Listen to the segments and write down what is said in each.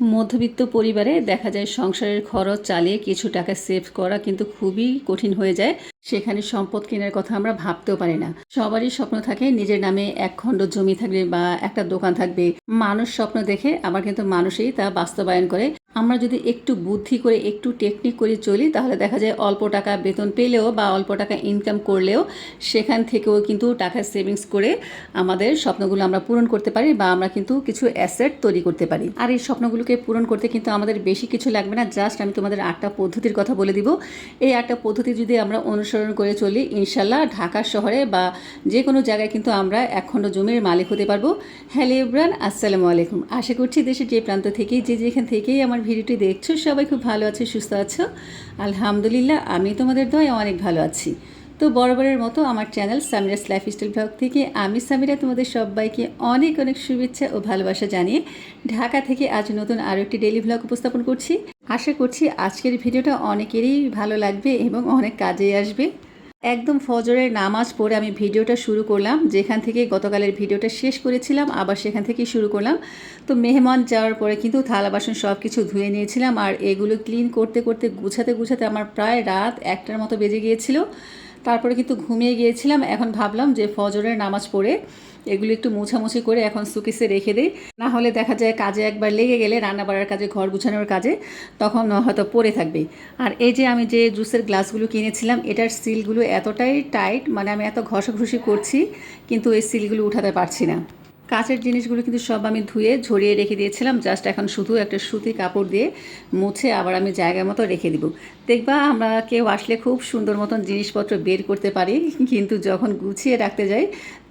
মধ্যবিত্ত পরিবারে দেখা যায় সংসারের খরচ চালিয়ে কিছু টাকা সেভ করা কিন্তু খুবই কঠিন হয়ে যায়। সেখানে সম্পদ কেনার কথা আমরা ভাবতেও পারি না। সবারই স্বপ্ন থাকে নিজের নামে এক খণ্ড জমি থাকবে বা একটা দোকান থাকবে। মানুষ স্বপ্ন দেখে, আবার কিন্তু মানুষই তা বাস্তবায়ন করে। আমরা যদি একটু বুদ্ধি করে, একটু টেকনিক করে চলি, তাহলে দেখা যায় অল্প টাকা বেতন পেলেও বা অল্প টাকা ইনকাম করলেও সেখান থেকেও কিন্তু টাকা সেভিংস করে আমাদের স্বপ্নগুলো আমরা পূরণ করতে পারি বা আমরা কিন্তু কিছু অ্যাসেট তৈরি করতে পারি। আর এই স্বপ্নগুলোকে পূরণ করতে কিন্তু আমাদের বেশি কিছু লাগবে না। জাস্ট আমি তোমাদের আটটা পদ্ধতির কথা বলে দিব। এই আটটা পদ্ধতি যদি আমরা অনুসরণ করে চলি ইনশাল্লাহ ঢাকা শহরে বা যে কোনো জায়গায় কিন্তু আমরা একখণ্ড জমির মালিক হতে পারব। হ্যালো ইব্রান, আসসালামু আলাইকুম। আশা করছি দেশের যে প্রান্ত থেকে, যে যেখান থেকেই আমার ভিডিওটি দেখছ, সবাই খুব ভালো আছে, সুস্থ আছো। আলহামদুলিল্লাহ, আমি তোমাদের দয় অনেক ভালো আছি। তো বরাবরের মতো আমার চ্যানেল সামিরাস লাইফস্টাইল ব্লগ থেকে আমি সামিরা তোমাদের সবাইকে অনেক অনেক শুভেচ্ছা ও ভালোবাসা জানিয়ে ঢাকা থেকে আজ নতুন আরও একটি ডেলি ব্লগ উপস্থাপন করছি। আশা করছি আজকের ভিডিওটা অনেকেরই ভালো লাগবে এবং অনেক কাজে আসবে। একদম ফজরের নামাজ পড়ে আমি ভিডিওটা শুরু করলাম, যেখান থেকে গতকালের ভিডিওটা শেষ করেছিলাম, আবার সেখান থেকেই শুরু করলাম। তো মেহমান যাওয়ার পরে কিন্তু থালা বাসন সব কিছু ধুয়ে নিয়েছিলাম, আর এগুলো ক্লিন করতে করতে, গুছাতে গুছাতে আমার প্রায় রাত একটার মতো বেজে গিয়েছিল। তারপরে কিন্তু ঘুমিয়ে গিয়েছিলাম, এখন ভাবলাম যে ফজরের নামাজ পড়ে এগুলো একটু মোছামুছি করে এখন সুকিসে রেখে দিই। না হলে দেখা যায় কাজে একবার লেগে গেলে রান্না বাড়ার কাজে, ঘর গুছানোর কাজে তখন হয়তো পড়ে থাকবে। আর এই যে আমি যে জুসের গ্লাসগুলো কিনেছিলাম, এটার সিলগুলো এতটাই টাইট মানে আমি এত ঘষাঘুষি করছি, কিন্তু এই সিলগুলো উঠাতে পারছি না। কাঁচের জিনিসগুলো কিন্তু সব আমি ধুয়ে ঝরিয়ে রেখে দিয়েছিলাম। জাস্ট এখন শুধু একটা সুতি কাপড় দিয়ে মুছে আবার আমি জায়গা মতো রেখে দিব। দেখবা, আমরা কেউ আসলে খুব সুন্দর মতন জিনিসপত্র বের করতে পারি, কিন্তু যখন গুছিয়ে রাখতে যাই,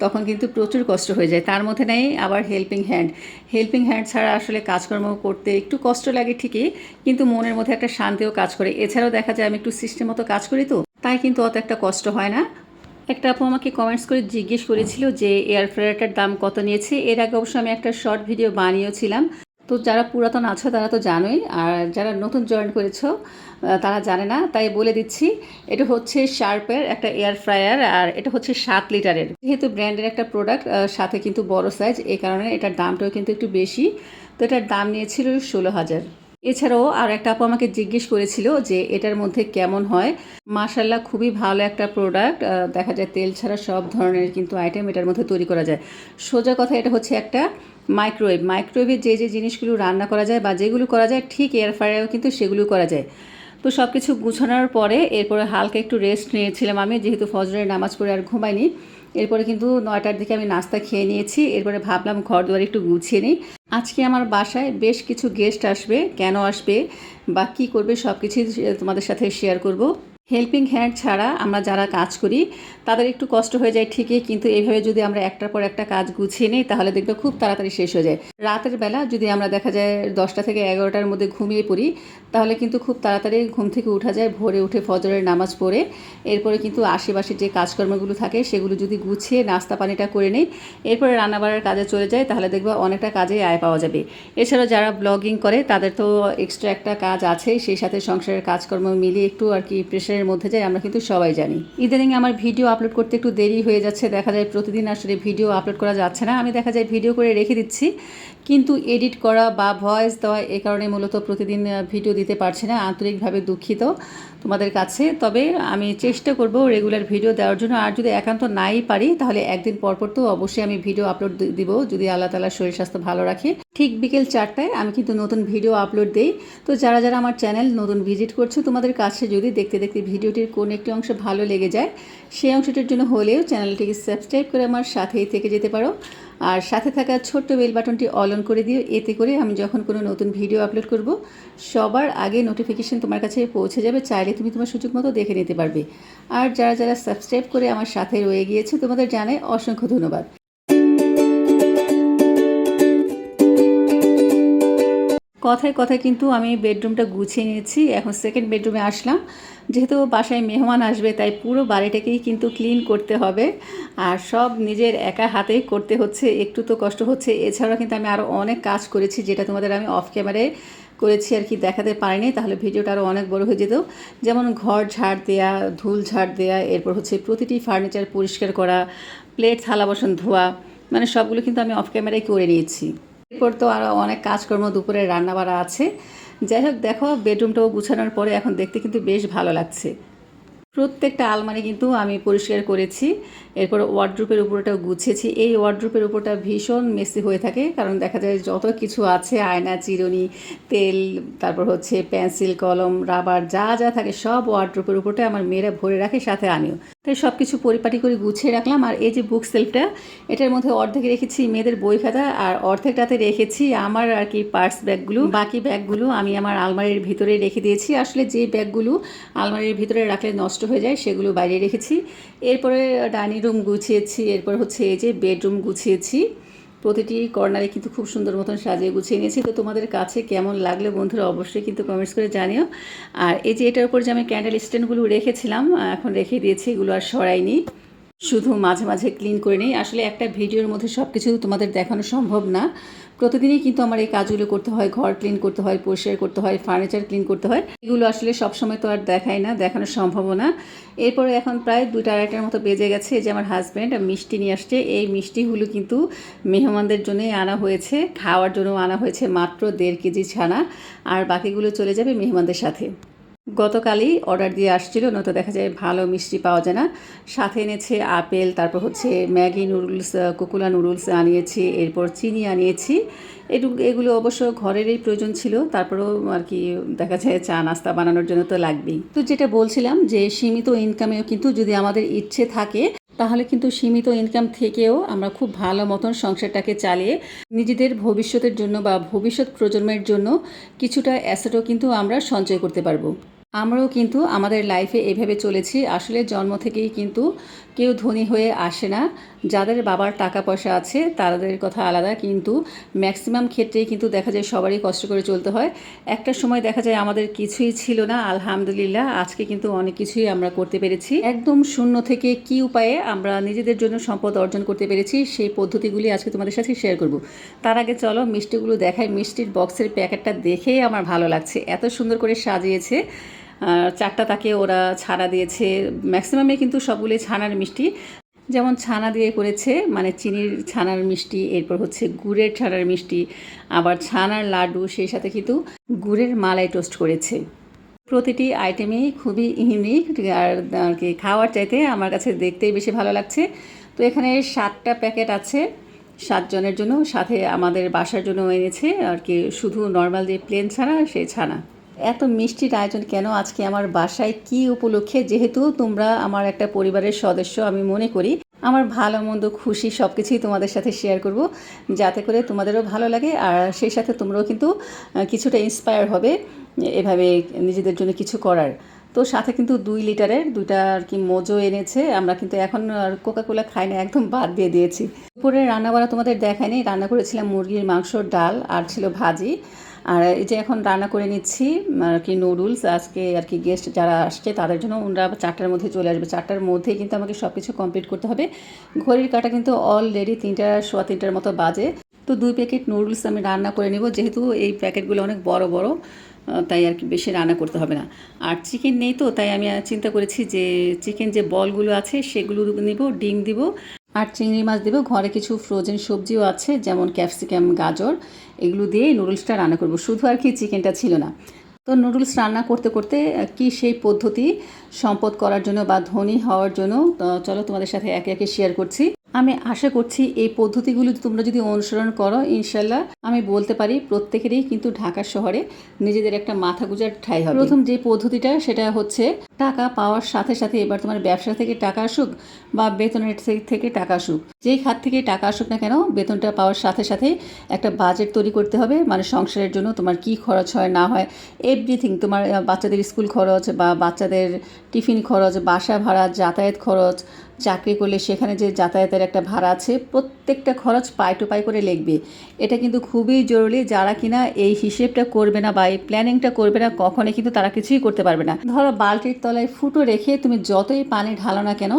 তখন কিন্তু প্রচুর কষ্ট হয়ে যায়। তার মধ্যে নেই আবার হেল্পিং হ্যান্ড হেল্পিং হ্যান্ড ছাড়া আসলে কাজকর্ম করতে একটু কষ্ট লাগে ঠিকই, কিন্তু মনের মধ্যে একটা শান্তিও কাজ করে। এছাড়াও দেখা যায় আমি একটু সিস্টেম মতো কাজ করি তো, তাই কিন্তু অত একটা কষ্ট হয় না। একটা আপু আমাকে কমেন্টস করে জিজ্ঞেস করেছিল যে এয়ার ফ্রায়ারটার দাম কত নিয়েছে? এর আগে অবশ্য আমি একটা শর্ট ভিডিও বানিয়েছিলাম। তো যারা পুরাতন আছো, তারা তো জানোই। আর যারা নতুন জয়েন করেছ তারা জানে না। তাই বলে দিচ্ছি, এটা হচ্ছে শার্পের একটা এয়ার ফ্রায়ার আর এটা হচ্ছে সাত লিটারের। যেহেতু ব্র্যান্ডের একটা প্রোডাক্ট সাথে কিন্তু বড় সাইজ এই কারণে এটার দামটাও কিন্তু একটু বেশি। তো এটার দাম নিয়েছিল ষোলো হাজার। এছাড়াও আর একটা আপু আমাকে জিজ্ঞেস করেছিল যে এটার মধ্যে কেমন হয়। মাশাল্লাহ খুবই ভালো একটা প্রোডাক্ট দেখা যায় তেল ছাড়া সব ধরনের কিন্তু আইটেম এটার মধ্যে তৈরি করা যায়। সোজা কথা এটা হচ্ছে একটা মাইক্রোওয়েভ মাইক্রোওয়েভে যে যে জিনিসগুলো রান্না করা যায় বা যেগুলো করা যায়, ঠিক এয়ার ফ্রায়ারেও কিন্তু সেগুলো করা যায়। তো সব কিছু গুছানোর পরে এরপরে হালকা একটু রেস্ট নিয়েছিলাম আমি, যেহেতু ফজরের নামাজ পড়ে আর ঘুমাইনি। এরপরে কিন্তু নয়টার দিকে আমি নাস্তা খেয়ে নিয়েছি। এরপরে ভাবলাম ঘর দুয়ার একটু গুছিয়ে নিই। আজকে আমার বাসায় বেশ কিছু গেস্ট আসবে। কেন আসবে? বা কী করবে? সব কিছুই তোমাদের সাথে শেয়ার করব। হেল্পিং হ্যান্ড ছাড়া আমরা যারা কাজ করি, তাদের একটু কষ্ট হয়ে যায় ঠিকই, কিন্তু এইভাবে যদি আমরা একটার পর একটা কাজ গুছিয়ে নিই, তাহলে দেখবে খুব তাড়াতাড়ি শেষ হয়ে যায়। রাতের বেলা যদি আমরা দেখা যায় দশটা থেকে এগারোটার মধ্যে ঘুমিয়ে পড়ি, তাহলে কিন্তু খুব তাড়াতাড়ি ঘুম থেকে উঠা যায়, ভোরে উঠে ফজরের নামাজ পড়ে। এরপরে কিন্তু আশেপাশে যে কাজকর্মগুলো থাকে, সেগুলো যদি গুছিয়ে নাস্তা পানিটা করে নিই, এরপরে রান্নাবাড়ার কাজে চলে যায়, তাহলে দেখবে অনেকটা কাজে আয় পাওয়া যাবে। এছাড়াও যারা ব্লগিং করে, তাদের তো এক্সট্রা একটা কাজ আছে, সেই সাথে সংসারের কাজকর্ম মিলিয়ে একটু আর কি প্রেশারের মধ্যে যাই, আমরা কিন্তু সবাই জানি। ইদানিং আমার ভিডিও আপলোড করতে একটু দেরি হয়ে যাচ্ছে, দেখা যায় প্রতিদিন আসলে ভিডিও আপলোড করা যাচ্ছে না। আমি দেখা যায় ভিডিও করে রেখে দিচ্ছি। কিন্তু এডিট করা বা ভয়েস দেওয়া এ কারণে মূলত প্রতিদিন ভিডিও দিতে পারছি না, আন্তরিকভাবে দুঃখিত তোমাদের কাছে। তবে আমি চেষ্টা করব রেগুলার ভিডিও দেওয়ার জন্য। আর যদি একান্ত নাই পারি, তাহলে একদিন পরপর তো অবশ্যই আমি ভিডিও আপলোড দিব, যদি আল্লাহ তালা শরীর স্বাস্থ্য ভালো রাখে। ঠিক বিকেল চারটায় আমি কিন্তু নতুন ভিডিও আপলোড দিই। তো যারা যারা আমার চ্যানেল নতুন ভিজিট করছ, তোমাদের কাছে যদি দেখতে দেখতে ভিডিওটির কোন একটি অংশ ভালো লেগে যায়, সেই অংশটির জন্য হলেও চ্যানেলটিকে সাবস্ক্রাইব করে আমার সাথেই থেকে যেতে পারো। আর সাথে থাকা ছোট্ট বেল বাটনটি অল অন করে দিও। এতে করে আমি যখন কোনো নতুন ভিডিও আপলোড করব, সবার আগে নোটিফিকেশন তোমার কাছে পৌঁছে যাবে। চাইলে তুমি তোমার সুযোগ মতো দেখে নিতে পারবে। আর যারা যারা সাবস্ক্রাইব করে আমার সাথে রয়ে গিয়েছে, তোমাদের জানাই অসংখ্য ধন্যবাদ। কথায় কথায় কিন্তু আমি বেডরুমটা গুছিয়ে নিয়েছি। এখন সেকেন্ড বেডরুমে আসলাম। যেহেতু বাসায় মেহমান আসবে, তাই পুরো বাড়িটাকেই কিন্তু ক্লিন করতে হবে। আর সব নিজের একা হাতেই করতে হচ্ছে, একটু তো কষ্ট হচ্ছে। এছাড়াও কিন্তু আমি আরও অনেক কাজ করেছি, যেটা তোমাদের আমি অফ ক্যামেরায় করেছি আর কি দেখাতে পারিনি। তাহলে ভিডিওটা আরও অনেক বড় হয়ে যেত। যেমন ঘর ঝাড় দেয়া, ধুল ঝাড় দেয়া, এরপর হচ্ছে প্রতিটি ফার্নিচার পরিষ্কার করা প্লেট থালা, বাসন ধোয়া মানে সবগুলো কিন্তু আমি অফ ক্যামেরায় করে নিয়েছি। এরপর তো আরও অনেক কাজকর্ম, দুপুরে রান্নাবাড়া আছে। যাই হোক, দেখো বেডরুমটাও গুছানোর পরে এখন দেখতে কিন্তু বেশ ভালো লাগছে। প্রত্যেকটা আলমারি কিন্তু আমি পরিষ্কার করেছি। এরপর ওয়ার্ড্রুপের উপরটাও গুছিয়েছি এই ওয়ার্ড্রুপের উপরটা ভীষণ মেসি হয়ে থাকে, কারণ দেখা যায় যত কিছু আছে, আয়না, চিরুনি, তেল, তারপর হচ্ছে পেন্সিল কলম রাবার যা যা থাকে, সব ওয়ার্ড্রুপের উপরটা আমার মেয়েরা ভরে রাখে, সাথে আমিও। তাই সব কিছু পরিপাটি করে গুছিয়ে রাখলাম, আর এই যে বুক সেলফটা এটার মধ্যে অর্ধেক রেখেছি মেয়েদের বই খাতা, আর অর্ধেকটাতে রেখেছি আমার আর কি পার্স ব্যাগগুলো বাকি ব্যাগগুলো আমি আমার আলমারির ভিতরে রেখে দিয়েছি। আসলে যে ব্যাগগুলো আলমারির ভিতরে রাখলে নষ্ট হয়ে যায়, সেগুলো বাইরে রেখেছি। এরপরে ডাইনিং রুম গুছিয়েছি, এরপর হচ্ছে এই যে বেডরুম গুছিয়েছি। প্রতিটি কর্নারে কিন্তু খুব সুন্দর মতন সাজিয়ে গুছিয়ে নিয়েছি। তো তোমাদের কাছে কেমন লাগলে বন্ধুরা অবশ্যই কিন্তু কমেন্টস করে জানিও। আর এই যে এটার উপর যে আমি ক্যান্ডেল স্ট্যান্ডগুলো রেখেছিলাম এখন রেখে দিয়েছি, এগুলো আর সরাইনি। শুধু মাঝে মাঝে ক্লিন করে নিই। আসলে একটা ভিডিওর মধ্যে সব কিছু তোমাদের দেখানো সম্ভব না। প্রতিদিনই কিন্তু আমার এই কাজগুলো করতে হয়। ঘর ক্লিন করতে হয়, পরিষ্কার করতে হয় ফার্নিচার ক্লিন করতে হয়। এগুলো আসলে সবসময় তো আর দেখায় না, দেখানো সম্ভব না। এরপরে এখন প্রায় দুইটা আড়াইটার মতো বেজে গেছে। যে আমার হাজব্যান্ড মিষ্টি নিয়ে আসছে। এই মিষ্টিগুলো কিন্তু মেহমানদের জন্যই আনা হয়েছে। খাওয়ার জন্য আনা হয়েছে মাত্র দেড় কেজি ছানা। আর বাকিগুলো চলে যাবে মেহমানদের সাথে। গতকালই অর্ডার দিয়ে আসছিল, নয়তো দেখা যায় ভালো মিষ্টি পাওয়া যায় না। সাথে এনেছে আপেল, তারপর হচ্ছে ম্যাগি নুডলস কোকুলা নুডলস আনিয়েছি, এরপর চিনি আনিয়েছি। এগুলো অবশ্য ঘরেরই প্রয়োজন ছিল, তারপরেও আর কি দেখা যায় চা নাস্তা বানানোর জন্য তো লাগবেই। তো যেটা বলছিলাম যে সীমিত ইনকামেও কিন্তু যদি আমাদের ইচ্ছে থাকে, তাহলে কিন্তু সীমিত ইনকাম থেকেও আমরা খুব ভালো মতন সংসারটাকে চালিয়ে নিজেদের ভবিষ্যতের জন্য বা ভবিষ্যৎ প্রজন্মের জন্য কিছুটা অ্যাসেটও কিন্তু আমরা সঞ্চয় করতে পারব। আমরাও কিন্তু আমাদের লাইফে এভাবে চলেছি। আসলে জন্ম থেকেই কিন্তু কেউ ধনী হয়ে আসে না। যাদের বাবার টাকা পয়সা আছে, তাদের কথা আলাদা। কিন্তু ম্যাক্সিমাম ক্ষেত্রেই কিন্তু দেখা যায় সবারই কষ্ট করে চলতে হয়। একটা সময় দেখা যায় আমাদের কিছুই ছিল না, আলহামদুলিল্লাহ। আজকে কিন্তু অনেক কিছুই আমরা করতে পেরেছি। একদম শূন্য থেকে কি উপায়ে আমরা নিজেদের জন্য সম্পদ অর্জন করতে পেরেছি, সেই পদ্ধতিগুলি আজকে তোমাদের সাথে শেয়ার করব। তার আগে চলো মিষ্টিগুলো দেখাই। মিষ্টির বক্সের প্যাকেটটা দেখেই আমার ভালো লাগছে। এত সুন্দর করে সাজিয়েছে। চারটা তাকে ওরা ছানা দিয়েছে। ম্যাক্সিমামে কিন্তু সবগুলি ছানার মিষ্টি। যেমন ছানা দিয়ে করেছে মানে চিনির ছানার মিষ্টি, এরপর হচ্ছে গুড়ের ছানার মিষ্টি, আবার ছানার লাড্ডু, সেই সাথে কিন্তু গুড়ের মালাই টোস্ট করেছে। প্রতিটি আইটেমেই খুবই ইউনিক, আর আর কি, খাওয়ার চাইতে আমার কাছে দেখতেই বেশি ভালো লাগছে। তো এখানে সাতটা প্যাকেট আছে, সাতজনের জন্য, সাথে আমাদের বাসার জন্য এনেছে, আর কি, শুধু নর্মাল যে প্লেন ছানা, সেই ছানা। এত মিষ্টির আয়োজন কেন আজকে আমার বাসায়? কি উপলক্ষে? যেহেতু তোমরা আমার একটা পরিবারের সদস্য, আমি মনে করি আমার ভালো, মন্দ, খুশি সব কিছুই তোমাদের সাথে শেয়ার করব। যাতে করে তোমাদেরও ভালো লাগে আর সেই সাথে তোমরাও কিন্তু কিছুটা ইন্সপায়ার হবে এভাবে নিজেদের জন্য কিছু করার। তো সাথে কিন্তু দুই লিটারের দুইটা আর কি মোজো এনেছে। আমরা কিন্তু এখন আর কোকা কোলা খাই না, একদম বাদ দিয়ে দিয়েছি। দুপুরে রান্না বান্না তোমাদের দেখায়নি। রান্না করেছিলাম মুরগির মাংস, ডাল আর ছিল ভাজি। আর এই যে এখন রান্না করে নিচ্ছি, আর কি নুডলস আজকে আর কি গেস্ট যারা আসছে তাদের জন্য ওনারা চারটার মধ্যে চলে আসবে। চারটার মধ্যেই কিন্তু আমাকে সব কিছু কমপ্লিট করতে হবে। ঘড়ির কাটা কিন্তু অলরেডি তিনটা, সোয়া তিনটার মতো বাজে। তো দুই প্যাকেট নুডলস আমি রান্না করে নেব, যেহেতু এই প্যাকেটগুলো অনেক বড় বড় তাই আর কি বেশি রান্না করতে হবে না। আর চিকেন নেই তো, তাই আমি চিন্তা করেছি যে চিকেন যে বলগুলো আছে সেগুলো নিব, ডিম দিব। আর চিংড়ি মাছ দেবো ঘরে কিছু ফ্রোজেন সবজিও আছে, যেমন ক্যাপসিকাম গাজর। এগুলো দিয়ে নুডলসটা রান্না করব। শুধু আর কি চিকেনটা ছিল না। তো নুডলস রান্না করতে করতে কি সেই পদ্ধতি? সম্পদ করার জন্য বা ধনী হওয়ার জন্য চলো তোমাদের সাথে একে একে শেয়ার করছি। আমি আশা করছি এই পদ্ধতিগুলো তোমরা যদি অনুসরণ করো ইনশাল্লাহ আমি বলতে পারি প্রত্যেকেরই কিন্তু ঢাকা শহরে নিজেদের একটা মাথা গুজার ঠাই হবে। প্রথম যে পদ্ধতিটা সেটা হচ্ছে টাকা পাওয়ার সাথে সাথে এবার তোমার ব্যবসা থেকে টাকা আসুক বা বেতনের থেকে টাকা আসুক, যেই খাত থেকে টাকা আসুক না কেন বেতনটা পাওয়ার সাথে সাথে একটা বাজেট তৈরি করতে হবে মানে সংসারের জন্য তোমার কি খরচ হয় না হয় এভরিথিং তোমার বাচ্চাদের স্কুল খরচ বা বাচ্চাদের টিফিন খরচ, বাসা ভাড়া, যাতায়াত খরচ চাকরি করলে সেখানে যে যাতায়াতের একটা ভাড়া আছে, প্রত্যেকটা খরচ পাই টু পাই করে লিখবে। এটা কিন্তু খুবই জরুরি যারা কিনা এই হিসেবটা করবে না বা এই প্ল্যানিংটা করবে না, কখনোই কিন্তু তারা কিছুই করতে পারবে না। ধরো বালতির তলায় ফুটো রেখে তুমি যতই পানি ঢালো না কেন,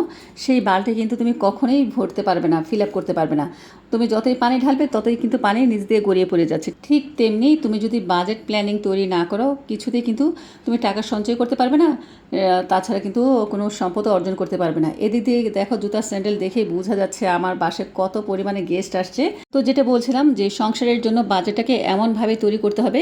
সেই বালতি কিন্তু তুমি কখনোই ভরতে পারবে না ফিল আপ করতে পারবে না। তুমি যতই পানি ঢালবে, ততই কিন্তু পানি নিজ দিয়ে গড়িয়ে পড়ে যাচ্ছে। ঠিক তেমনি তুমি যদি বাজেট প্ল্যানিং তৈরি না করো, কিছুতেই কিন্তু তুমি টাকা সঞ্চয় করতে পারবে না তাছাড়া কিন্তু কোনো সম্পদ অর্জন করতে পারবে না। এদিক দিয়ে দেখো জুতার স্যান্ডেল দেখেই বোঝা যাচ্ছে আমার বাসে কত পরিমাণে গেস্ট আসছে। তো যেটা বলছিলাম যে সংসারের জন্য বাজেটটাকে এমনভাবে তৈরি করতে হবে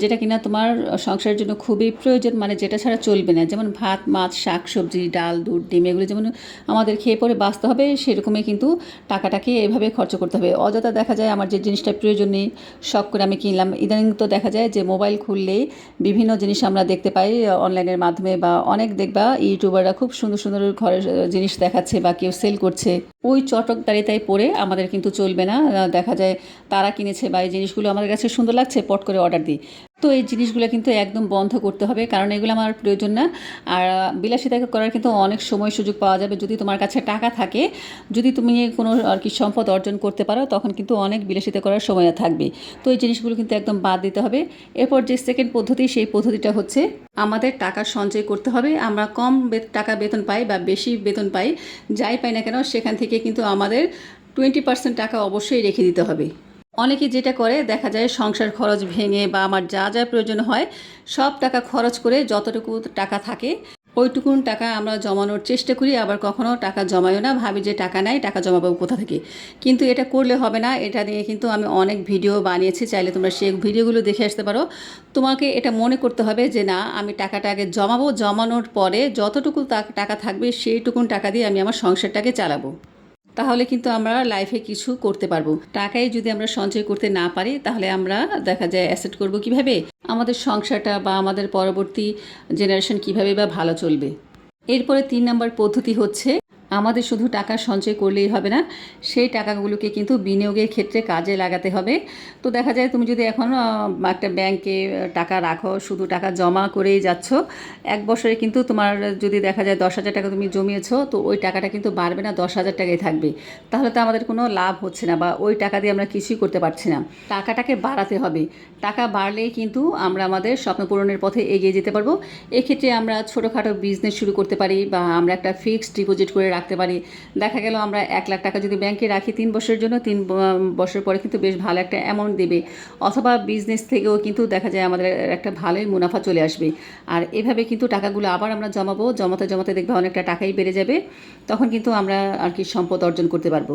যেটা কিনা তোমার সংসারের জন্য খুবই প্রয়োজন মানে যেটা ছাড়া চলবে না। যেমন ভাত, মাছ শাক সবজি ডাল, দুধ, ডিম, এগুলো যেমন আমাদের খেয়ে পরে বাঁচতে হবে, সেরকমই কিন্তু টাকাটাকে এভাবে খরচ করতে হবে। অযথা দেখা যায় আমার যে জিনিসটা প্রয়োজন নেই, শখ করে আমি কিনলাম। ইদানিং তো দেখা যায় যে মোবাইল খুললেই বিভিন্ন জিনিস আমরা দেখতে পাই অনলাইনের মাধ্যমে বা অনেক দেখবা, ইউটিউবাররা খুব সুন্দর সুন্দর ঘরের জিনিস দেখাচ্ছে বা কেউ সেল করছে, ওই চটকদারিতায় পরে আমাদের কিন্তু চলবে না। দেখা যায় তারা কিনেছে বা এই জিনিসগুলো আমাদের কাছে সুন্দর লাগছে, পট করে অর্ডার দিই। তো এই জিনিসগুলো কিন্তু একদম বন্ধ করতে হবে, কারণ এগুলো আমার প্রয়োজন না। আর বিলাসিতা করার কিন্তু অনেক সময় সুযোগ পাওয়া যাবে যদি তোমার কাছে টাকা থাকে। যদি তুমি কোনো আর কি সম্পদ অর্জন করতে পারো, তখন কিন্তু অনেক বিলাসিতা করার সময় থাকবে। তো এই জিনিসগুলো কিন্তু একদম বাদ দিতে হবে। এরপর যে সেকেন্ড পদ্ধতি, সেই পদ্ধতিটা হচ্ছে আমাদের টাকা সঞ্চয় করতে হবে। আমরা কম টাকা বেতন পাই বা বেশি বেতন পাই, যাই পাই না কেন, সেখান থেকে কিন্তু আমাদের টোয়েন্টি পার্সেন্ট টাকা অবশ্যই রেখে দিতে হবে। অনেকে যেটা করে, দেখা যায় সংসার খরচ ভেঙে বা আমার যা যা প্রয়োজন হয়, সব টাকা খরচ করে যতটুকু টাকা থাকে, ওইটুকুন টাকা আমরা জমানোর চেষ্টা করি। আবার কখনো টাকা জমাইও না, ভাবি যে টাকা নাই, টাকা জমাবো কোথা থেকে? কিন্তু এটা করলে হবে না। এটা নিয়ে কিন্তু আমি অনেক ভিডিও বানিয়েছি, চাইলে তোমরা সেই ভিডিওগুলো দেখে আসতে পারো। তোমাকে এটা মনে করতে হবে যে, না, আমি টাকাটা আগে জমাবো। জমানোর পরে যতটুকু টাকা থাকবে, সেইটুকুন টাকা দিয়ে আমি আমার সংসারটাকে চালাবো। তাহলে কিন্তু আমরা লাইফে কিছু করতে পারব। টাকাই যদি আমরা সঞ্চয় করতে না পারি, তাহলে আমরা দেখা যায় অ্যাসেট করব কীভাবে? আমাদের সংসারটা বা আমাদের পরবর্তী জেনারেশন কীভাবে বা ভালো চলবে? এরপরে তিন নম্বর পদ্ধতি হচ্ছে আমাদের শুধু টাকা সঞ্চয় করলেই হবে না, সেই টাকাগুলোকে কিন্তু বিনিয়োগের ক্ষেত্রে কাজে লাগাতে হবে। তো দেখা যায় তুমি যদি এখন একটা ব্যাংকে টাকা রাখো, শুধু টাকা জমা করেই যাচ্ছ, এক বছরে কিন্তু তোমার যদি দেখা যায় দশ হাজার টাকা তুমি জমিয়েছো, তো ওই টাকাটা কিন্তু বাড়বে না, দশ হাজার টাকাই থাকবে। তাহলে তো আমাদের কোনো লাভ হচ্ছে না বা ওই টাকা দিয়ে আমরা কিছুই করতে পারছি না। টাকাটাকে বাড়াতে হবে। টাকা বাড়লেই কিন্তু আমরা আমাদের স্বপ্ন পূরণের পথে এগিয়ে যেতে পারব। এক্ষেত্রে আমরা ছোটোখাটো বিজনেস শুরু করতে পারি বা আমরা একটা ফিক্সড ডিপোজিট করে রাখতে পারি। দেখা গেল আমরা এক লাখ টাকা যদি ব্যাংকে রাখি তিন বছরের জন্য, তিন বছর পরে কিন্তু বেশ ভালো একটা অ্যামাউন্ট দেবে। অথবা বিজনেস থেকেও কিন্তু দেখা যায় আমাদের একটা ভালোই মুনাফা চলে আসবে। আর এভাবে কিন্তু টাকাগুলো আবার আমরা জমাবো, জমাতে জমাতে দেখবে অনেকটা টাকাই বেড়ে যাবে। তখন কিন্তু আমরা আর কি সম্পদ অর্জন করতে পারব।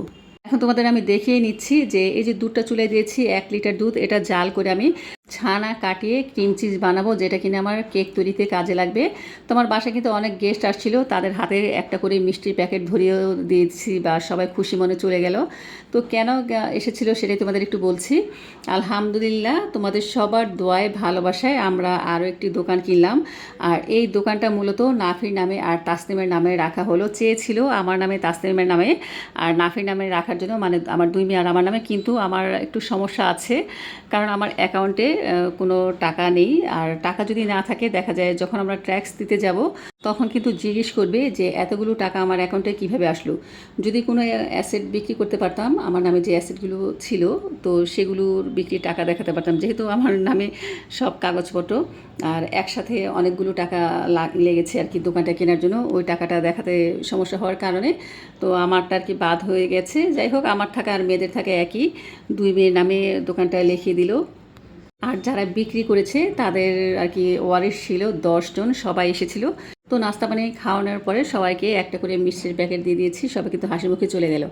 এখন তোমাদের আমি দেখিয়ে নিচ্ছি যে এই যে দুধটা চুলে দিয়েছি, এক লিটার দুধ, এটা জাল করে আমি ছানা কাটিয়ে ক্রিম চিজ বানাবো, যেটা কিনা আমার কেক তৈরিতে কাজে লাগবে। তোমার বাসায় কিন্তু অনেক গেস্ট আসছিল, তাদের হাতে একটা করে মিষ্টির প্যাকেট ধরিয়েও দিয়েছি বা সবাই খুশি মনে চলে গেল। তো কেন এসেছিল সেটাই তোমাদের একটু বলছি। আলহামদুলিল্লাহ, তোমাদের সবার দোয়ায় ভালোবাসায় আমরা আরও একটি দোকান কিনলাম। আর এই দোকানটা মূলত নাফির নামে আর তাসনিমের নামে রাখা হলো। চেয়েছিল আমার নামে, তাসনিমের নামে। আর নাফির নামে রাখার জন্য মানে আমার দুই মেয়ে আর আমার নামে, কিন্তু আমার একটু সমস্যা আছে। কারণ আমার অ্যাকাউন্টে কোনো টাকা নেই। আর টাকা যদি না থাকে, দেখা যায় যখন আমরা ট্যাক্স দিতে যাব, তখন কিন্তু জিজ্ঞেস করবে যে, এতগুলো টাকা আমার অ্যাকাউন্টে কীভাবে আসলো? যদি কোনো অ্যাসেট বিক্রি করতে পারতাম, আমার নামে যে অ্যাসেটগুলো ছিল, তো সেগুলোর বিক্রির টাকা দেখাতে পারতাম। যেহেতু আমার নামে সব কাগজপত্র, আর একসাথে অনেকগুলো টাকা লাগ- লেগেছে আর কি দোকানটা কেনার জন্য, ওই টাকাটা দেখাতে সমস্যা হওয়ার কারণে, তো আমারটা আর কি বাদ হয়ে গেছে। যাই হোক, আমার থাকা আর মেয়েদের থাকা একই। দুই মেয়ের নামে দোকানটা লিখিয়ে দিল। আর যারা বিক্রি করেছে, তাদের আর কি ওয়ারিশ ছিল দশজন সবাই এসেছিল। তো নাস্তা পানি খাওয়ানোর পরে সবাইকে একটা করে মিষ্টির প্যাকেট দিয়ে দিয়েছি, সবাই কিন্তু হাসি মুখে চলে গেল।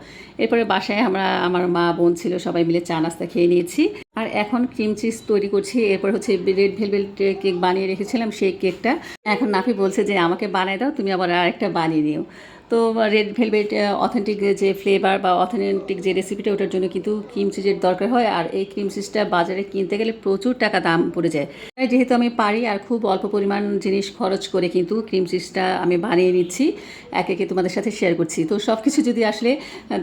এরপরে বাসায় আমরা, আমার মা বোন ছিল, সবাই মিলে চা নাস্তা খেয়ে নিয়েছি। আর এখন ক্রিম চিজ তৈরি করছি, এরপর হচ্ছে রেড ভেলভেট কেক বানিয়ে রেখেছিলাম সেই কেকটা। এখন নাফি বলছে যে, আমাকে বানায় দাও, তুমি আবার আরেকটা বানিয়ে নিও। তো রেড ভেলভেট অথেন্টিক যে ফ্লেভার বা অথেন্টিক যে রেসিপিটা ওটার জন্য কিন্তু ক্রিম চিজের দরকার হয়। আর এই ক্রিম চিজটা বাজারে কিনতে গেলে প্রচুর টাকা দাম পড়ে যায়। তাই যেহেতু আমি পারি আর খুব অল্প পরিমাণ জিনিস খরচ করে কিন্তু ক্রিম চিজটা আমি বানিয়ে নিচ্ছি একে একে তোমাদের সাথে শেয়ার করছি। তো সব কিছু যদি আসলে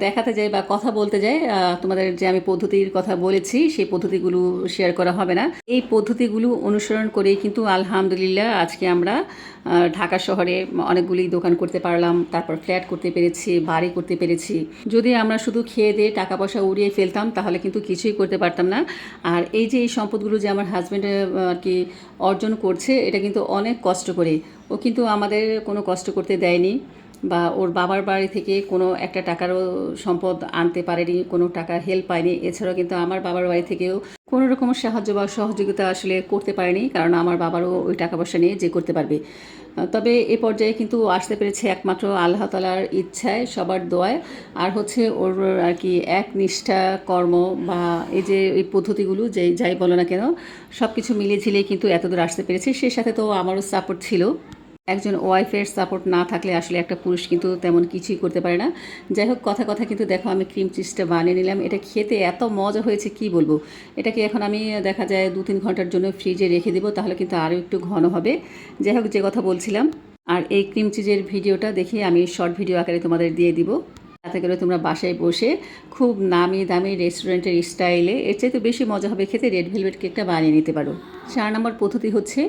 দেখাতে যাই বা কথা বলতে আহ, তোমাদের যে আমি পদ্ধতির কথা বলেছি সেই পদ্ধতিগুলো শেয়ার করা হবে না। এই পদ্ধতিগুলো অনুসরণ করেই কিন্তু আলহামদুলিল্লাহ আজকে আমরা ঢাকা শহরে অনেকগুলি দোকান করতে পারলাম তারপর তারপর ফ্ল্যাট করতে পেরেছি, বাড়ি করতে পেরেছি। যদি আমরা শুধু খেয়ে দিয়ে টাকা পয়সা উড়িয়ে ফেলতাম, তাহলে কিন্তু কিছুই করতে পারতাম না। আর এই যে এই সম্পদগুলো যে আমার হাজব্যান্ড আর কি অর্জন করছে, এটা কিন্তু অনেক কষ্ট করে। ও কিন্তু আমাদের কোনো কষ্ট করতে দেয়নি বা ওর বাবার বাড়ি থেকে কোনো একটা টাকারও সম্পদ আনতে পারেনি, কোনো টাকা হেল্প পায়নি। এছাড়াও কিন্তু আমার বাবার বাড়ি থেকেও কোনো রকম সাহায্য বা সহযোগিতা আসলে করতে পারেনি, কারণ আমার বাবারও ওই টাকা পয়সা নিয়ে যে করতে পারবে। তবে এ পর্যায়ে কিন্তু আসতে পেরেছে একমাত্র আল্লাহ তালার ইচ্ছায়, সবার দোয়ায়। আর হচ্ছে ওর আর কি এক নিষ্ঠা, কর্ম বা এই যে এই পদ্ধতিগুলো যে যাই বলো না কেন সব কিছু মিলিয়ে ঝিলিয়ে কিন্তু এতদূর আসতে পেরেছে। সে সাথে তো আমারও সাপোর্ট ছিল। একজন ওয়াইফের সাপোর্ট না থাকলে আসলে একটা পুরুষ কিন্তু তেমন কিছুই করতে পারে না। যাই হোক, কথা কথা কিন্তু দেখো, আমি ক্রিম চিজটা বানিয়ে নিলাম। এটা খেতে এত মজা হয়েছে, কি বলব? এটাকে এখন আমি, দেখা যায় দু তিন ঘণ্টার জন্য ফ্রিজে রেখে দেবো, তাহলে কিন্তু আরও একটু ঘন হবে। যাই হোক, যে কথা বলছিলাম। আর এই ক্রিম চিজের ভিডিওটা দেখে আমি শর্ট ভিডিও আকারে তোমাদের দিয়ে দিব। তাতে করে তোমরা বাসায় বসে খুব নামি দামি রেস্টুরেন্টের স্টাইলে এর চাইতে বেশি মজা হবে খেতে রেড ভেলভেট কেকটা বানিয়ে নিতে পারো। চার নম্বর পদ্ধতি হচ্ছে,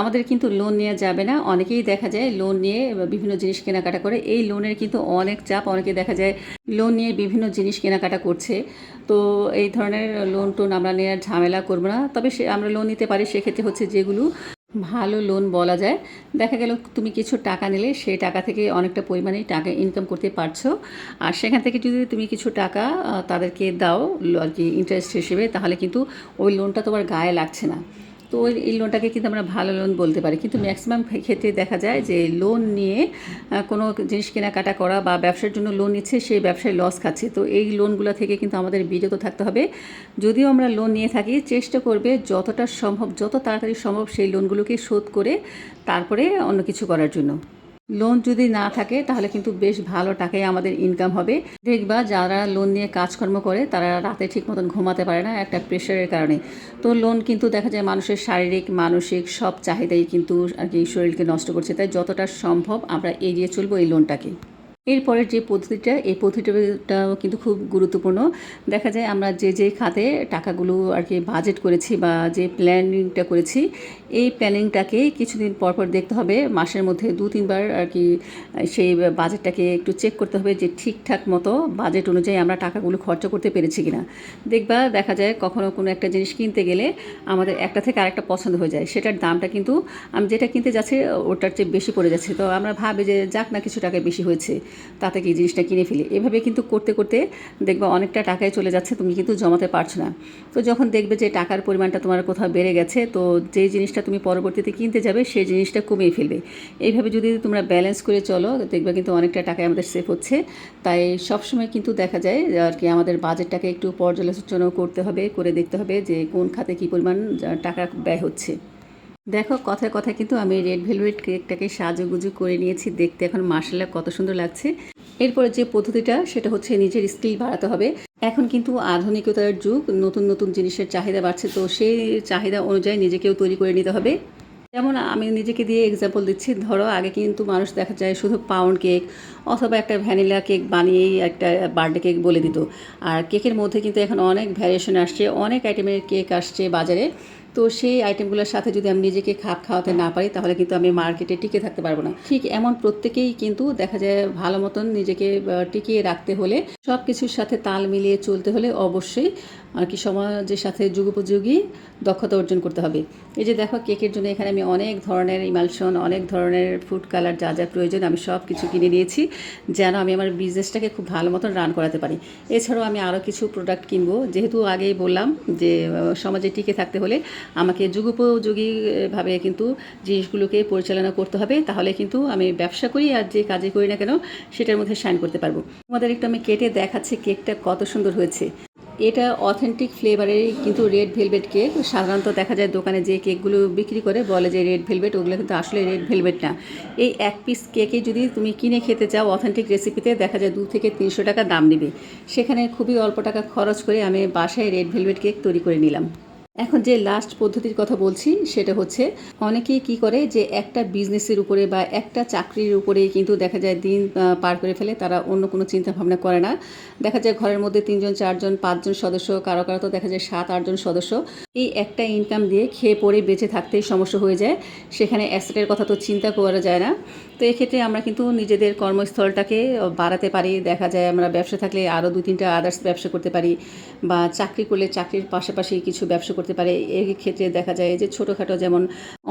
আমাদের কিন্তু লোন নেওয়া যাবে না। অনেকেই দেখা যায় লোন নিয়ে বিভিন্ন জিনিস কেনাকাটা করে। এই লোনের কিন্তু অনেক চাপ। অনেকে দেখা যায় লোন নিয়ে বিভিন্ন জিনিস কেনাকাটা করছে। তো এই ধরনের লোন টোন আমরা নেওয়ার ঝামেলা করব না। তবে সে আমরা লোন নিতে পারি। সেক্ষেত্রে হচ্ছে যেগুলো ভালো লোন বলা যায়। দেখা গেল তুমি কিছু টাকা নিলে সেই টাকা থেকে অনেকটা পরিমাণে টাকা ইনকাম করতে পারছ। আর সেখান থেকে যদি তুমি কিছু টাকা তাদেরকে দাও আর কি ইন্টারেস্ট হিসেবে, তাহলে কিন্তু ওই লোনটা তোমার গায়ে লাগছে না। তো এই লোনটাকে কিন্তু আমরা ভালো লোন বলতে পারি। কিন্তু ম্যাক্সিমাম ক্ষেত্রে দেখা যায় যে লোন নিয়ে কোনো জিনিস কেনাকাটা করা বা ব্যবসার জন্য লোন নিচ্ছে সেই ব্যবসায় লস খাচ্ছে। তো এই লোনগুলো থেকে কিন্তু আমাদের বিরত থাকতে হবে। যদিও আমরা লোন নিয়ে থাকি, চেষ্টা করবে যতটা সম্ভব, যত তাড়াতাড়ি সম্ভব সেই লোনগুলোকে শোধ করে তারপরে অন্য কিছু করার জন্য। লোন যদি না থাকে, তাহলে কিন্তু বেশ ভালো টাকাই আমাদের ইনকাম হবে। দেখবা যারা লোন নিয়ে কাজকর্ম করে, তারা রাতে ঠিক মতন ঘুমাতে পারে না একটা প্রেশারের কারণে। তো লোন কিন্তু দেখা যায় মানুষের শারীরিক, মানসিক সব চাহিদাই কিন্তু আর কি শরীরকে নষ্ট করছে। তাই যতটা সম্ভব আমরা এড়িয়ে চলবো এই লোনটাকে এরপরের যে পদ্ধতিটা, এই পদ্ধতিটাও কিন্তু খুব গুরুত্বপূর্ণ। দেখা যায় আমরা যে যে খাতে টাকাগুলো আর কি বাজেট করেছি বা যে প্ল্যানিংটা করেছি এই প্ল্যানিংটাকে কিছুদিন পর পর দেখতে হবে। মাসের মধ্যে দু, তিনবার আর কি সেই বাজেটটাকে একটু চেক করতে হবে যে ঠিকঠাক মতো বাজেট অনুযায়ী আমরা টাকাগুলো খরচ করতে পেরেছি কিনা। দেখবা দেখা যায় কখনো কোনো একটা জিনিস কিনতে গেলে আমাদের একটা থেকে আরেকটা পছন্দ হয়ে যায়। সেটার দামটা কিন্তু আমি যেটা কিনতে যাচ্ছি, ওটার চেয়ে বেশি পড়ে যাচ্ছে। তো আমরা ভাবি যে যাক না কিছু টাকা বেশি হয়েছে, তাতে কি জিনিসটা কিনে ফেলি। এভাবে কিন্তু করতে করতে দেখবা অনেকটা টাকায় চলে যাচ্ছে, তুমি কিন্তু জমাতে পারছ না। তো যখন দেখবে যে টাকার পরিমাণটা তোমার কোথাও বেড়ে গেছে, তো যেই জিনিসটা তুমি পরবর্তীতে কিনতে যাবে, সেই জিনিসটা কমিয়ে ফেলবে। এইভাবে যদি তোমরা ব্যালেন্স করে চলো দেখবে কিন্তু অনেকটা টাকায় আমাদের সেভ হচ্ছে। তাই সবসময় কিন্তু দেখা যায় আর কি আমাদের বাজেটটাকে একটু পর্যালোচনাও করতে হবে, করে দেখতে হবে যে কোন খাতে কী পরিমাণ টাকা ব্যয় হচ্ছে। দেখো, কথায় কথায় কিন্তু আমি রেড ভেলভেট কেকটাকে সাজুগুজু করে নিয়েছি দেখতে। এখন মার্শাল্লাহ কত সুন্দর লাগছে। এরপরে যে পদ্ধতিটা, সেটা হচ্ছে নিজের স্কিল বাড়াতে হবে। এখন কিন্তু আধুনিকতার যুগ, নতুন নতুন জিনিসের চাহিদা বাড়ছে, তো সেই চাহিদা অনুযায়ী নিজেকেও তৈরি করে নিতে হবে। যেমন আমি নিজেকে দিয়ে এক্সাম্পল দিচ্ছি, ধরো আগে কিন্তু মানুষ দেখা যায় শুধু পাউন্ড কেক অথবা একটা ভ্যানিলা কেক বানিয়েই একটা বার্থডে কেক বলে দিত। আর কেকের মধ্যে কিন্তু এখন অনেক ভ্যারিয়েশন আসছে, অনেক আইটেমের কেক আসছে বাজারে। তো সেই আইটেমগুলোর সাথে যদি আমি নিজেকে খাপ খাওয়াতে না পারি, তাহলে কিন্তু আমি মার্কেটে টিকে থাকতে পারব না। ঠিক এমন প্রত্যেকেই কিন্তু দেখা যায় ভালো মতন নিজেকে টিকিয়ে রাখতে হলে সব কিছুর সাথে তাল মিলিয়ে চলতে হলে অবশ্যই আর কি সমাজের সাথে যুগোপযোগী দক্ষতা অর্জন করতে হবে। এই যে দেখো কেকের জন্য এখানে আমি অনেক ধরনের ইমালশন অনেক ধরনের ফুড কালার যা যা প্রয়োজন আমি সব কিছু কিনে নিয়েছি, যেন আমি আমার বিজনেসটাকে খুব ভালো মতন রান করাতে পারি। এছাড়াও আমি আরও কিছু প্রোডাক্ট কিনবো। যেহেতু আগেই বললাম যে সমাজে টিকে থাকতে হলে আমাকে যুগোপযোগীভাবে কিন্তু জিনিসগুলোকে পরিচালনা করতে হবে। তাহলে কিন্তু আমি ব্যবসা করি আর যে কাজে করি না কেন, সেটার মধ্যে শাইন করতে পারব। তোমাদের একটু আমি কেটে দেখাচ্ছি কেকটা কত সুন্দর হয়েছে। এটা অথেন্টিক ফ্লেভারের কিন্তু রেড ভেলভেট কেক সাধারণত দেখা যায় দোকানে যে কেকগুলো বিক্রি করে, বলে যে রেড ভেলভেট ওগুলো কিন্তু আসলে রেড ভেলভেট না। এই এক পিস কেকে যদি তুমি কিনে খেতে চাও অথেন্টিক রেসিপিতে দেখা যায় দু থেকে তিনশো টাকা দাম নেবে সেখানে খুবই অল্প টাকা খরচ করে আমি বাসায় রেড ভেলভেট কেক তৈরি করে নিলাম। এখন যে লাস্ট পদ্ধতির কথা বলছি, সেটা হচ্ছে অনেকেই কি করে যে একটা বিজনেসের উপরে বা একটা চাকরির উপরে কিন্তু দেখা যায় দিন পার করে ফেলে, তারা অন্য কোনো চিন্তা ভাবনা করে না। দেখা যায় ঘরের মধ্যে তিনজন, চারজন, পাঁচজন সদস্য, কারও কারও তো দেখা যায় সাত, আটজন সদস্য। এই একটা ইনকাম দিয়ে খেয়ে পড়ে বেঁচে থাকতেই সমস্যা হয়ে যায়। সেখানে অ্যাসেটের কথা তো চিন্তা করা যায় না। তো এক্ষেত্রে আমরা কিন্তু নিজেদের কর্মস্থলটাকে বাড়াতে পারি। দেখা যায় আমরা ব্যবসা থাকলে আরও দু তিনটা আদার্স ব্যবসা করতে পারি বা চাকরি করলে চাকরির পাশাপাশি কিছু ব্যবসা করতে পারে। এই ক্ষেত্রে দেখা যায় যে ছোটোখাটো যেমন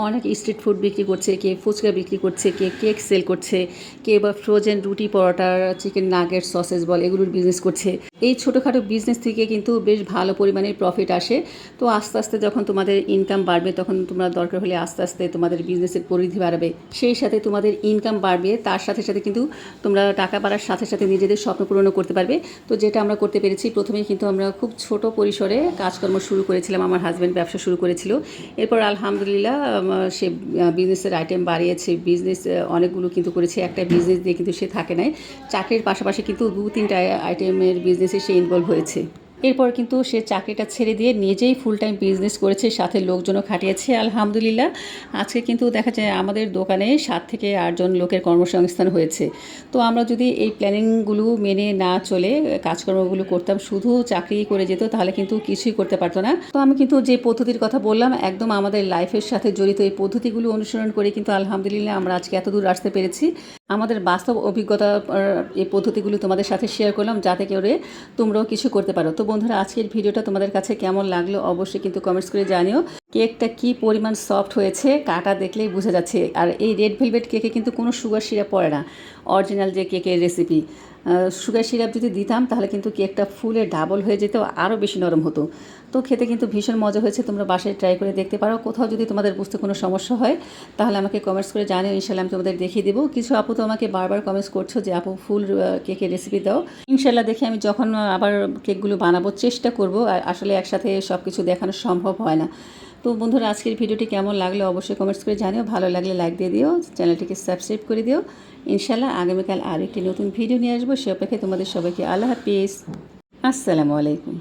অনেক স্ট্রিট ফুড বিক্রি করছে, কে ফুচকা বিক্রি করছে, কে কেক সেল করছে, কে বা ফ্রোজেন রুটি পরোটার চিকেন নাগেট সসেস বল এগুলোর বিজনেস করছে। এই ছোটোখাটো বিজনেস থেকে কিন্তু বেশ ভালো পরিমাণে প্রফিট আসে। তো আস্তে আস্তে যখন তোমাদের ইনকাম বাড়বে, তখন তোমরা দরকার হলে আস্তে আস্তে তোমাদের বিজনেসের পরিধি বাড়বে। সেই সাথে তোমাদের ইনকাম বাড়বে, তার সাথে সাথে কিন্তু তোমরা টাকা বাড়ার সাথে সাথে নিজেদের স্বপ্ন পূরণও করতে পারবে। তো যেটা আমরা করতে পেরেছি, প্রথমেই কিন্তু আমরা খুব ছোট পরিসরে কাজকর্ম শুরু করেছিলাম আমার হাজব্যান্ড ব্যবসা শুরু করেছিল। এরপর আলহামদুলিল্লাহ সে বিজনেসের আইটেম বাড়িয়েছে। বিজনেস অনেকগুলো কিন্তু করেছে। একটা বিজনেস দিয়ে কিন্তু সে থাকে নাই। চাকরির পাশাপাশি কিন্তু দু তিনটা আইটেমের বিজনেসে সে ইনভলভ হয়েছে। এরপর কিন্তু সে চাকরিটা ছেড়ে দিয়ে নিজেই ফুল টাইম বিজনেস করেছে, সাথে লোকজনও খাটিয়েছে, আলহামদুলিল্লাহ। আজকে কিন্তু দেখা যায় আমাদের দোকানে সাত থেকে আটজন লোকের কর্মসংস্থান হয়েছে। তো আমরা যদি এই প্ল্যানিংগুলো মেনে না চলে, কাজকর্মগুলো করতাম, শুধু চাকরি করে যেত, তাহলে কিন্তু কিছুই করতে পারতো না। তো আমি কিন্তু যে পদ্ধতির কথা বললাম, একদম আমাদের লাইফের সাথে জড়িত এই পদ্ধতিগুলো অনুসরণ করে কিন্তু আলহামদুলিল্লাহ আমরা আজকে এত দূর আসতে পেরেছি। আমাদের বাস্তব অভিজ্ঞতা এই পদ্ধতিগুলো তোমাদের সাথে শেয়ার করলাম যাতে করে তোমরাও কিছু করতে পারো। তো বন্ধুরা, আজকের ভিডিওটা তোমাদের কাছে কেমন লাগল অবশ্যই কিন্তু কমেন্টস করে জানিও। কেকটা কি পরিমাণ সফট হয়েছে, কাটা দেখলেই বোঝা যাচ্ছে। আর এই রেড ভেলভেট কেকে কিন্তু কোনো সুগার শিরা পড়ে না। অরিজিনাল যে কেকের রেসিপি সুগার সিরাপ যদি দিতাম, তাহলে কিন্তু কেকটা ফুলে ডাবল হয়ে যেত আরও বেশি নরম হতো। তো খেতে কিন্তু ভীষণ মজা হয়েছে, তোমরা বাসায় ট্রাই করে দেখতে পারো। কোথাও যদি তোমাদের বুঝতে কোনো সমস্যা হয়, তাহলে আমাকে কমেন্টস করে জানিও ইনশাল্লাহ আমি তোমাদের দেখিয়ে দেবো। কিছু আপু তো আমাকে বারবার কমেন্টস করছ যে, আপু, ফুল কেকের রেসিপি দাও। ইনশাল্লাহ দেখে আমি যখন আবার কেকগুলো বানাবো, চেষ্টা করব। আসলে একসাথে সব কিছু দেখানো সম্ভব হয় না। তো বন্ধুরা, আজকের ভিডিওটি কেমন লাগল অবশ্যই কমেন্টস করে জানিও। ভালো লাগলে লাইক দিয়ে দিও। চ্যানেলটিকে সাবস্ক্রাইব করে দিও। ইনশাল্লাহ আগামীকাল আর একটি নতুন ভিডিও নিয়ে আসব। সে অপেক্ষায় তোমাদের সবাইকে আল্লাহ হাফিজ। আসসালামু আলাইকুম।